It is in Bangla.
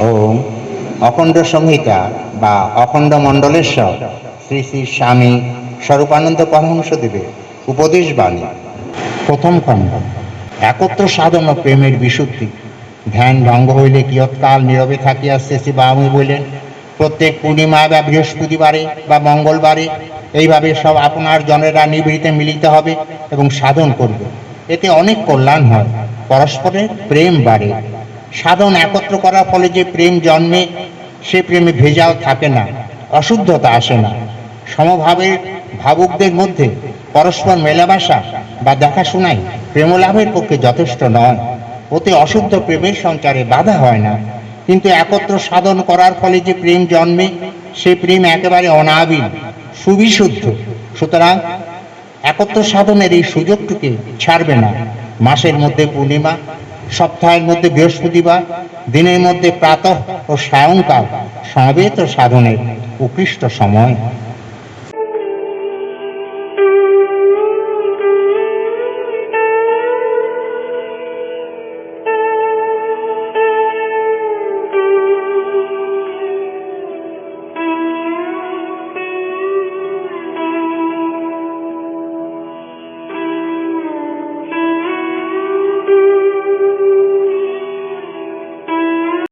ওম অখণ্ড সংহিতা বা অখণ্ড মণ্ডলেশ্বর শ্রী শ্রী স্বামী স্বরূপানন্দ পরমহংসদেবের উপদেশ বাণী। প্রথম খণ্ড। একত্র সাধন ও প্রেমের বিশুদ্ধি। ধ্যান ভঙ্গ হইলে কিয়ৎকাল নীরবে থাকিয়া শ্রী বামী বললেন, প্রত্যেক পূর্ণিমা বা বৃহস্পতিবারে বা মঙ্গলবারে এইভাবে সব আপনার জনেরা নিভৃতে মিলিত হবে এবং সাধন করবে। এতে অনেক কল্যাণ হয়। পরস্পরের প্রেম বাড়ে। সাধন একত্র করার ফলে যে প্রেম জন্মে, সে প্রেমে ভেজাও থাকে না, অশুদ্ধতা আসে না। সমভাবের ভাবুকদের মধ্যে পরস্পর মেলামেশা বা দেখাশোনাই প্রেমলাভের পক্ষে যথেষ্ট নয় ওতে অশুদ্ধ প্রেমের সঞ্চারে বাধা হয় না। কিন্তু একত্র সাধন করার ফলে যে প্রেম জন্মে, সে প্রেম একেবারে অনাবিল, সুবিশুদ্ধ। সুতরাং একত্র সাধনের এই সুযোগটুকে ছাড়বে না। মাসের মধ্যে পূর্ণিমা সপ্তাহের মধ্যে বৃহস্পতিবার দিনের মধ্যে প্রাতঃ ও সায়ংকাল সমবেত সাধনের উকৃষ্ট সময়।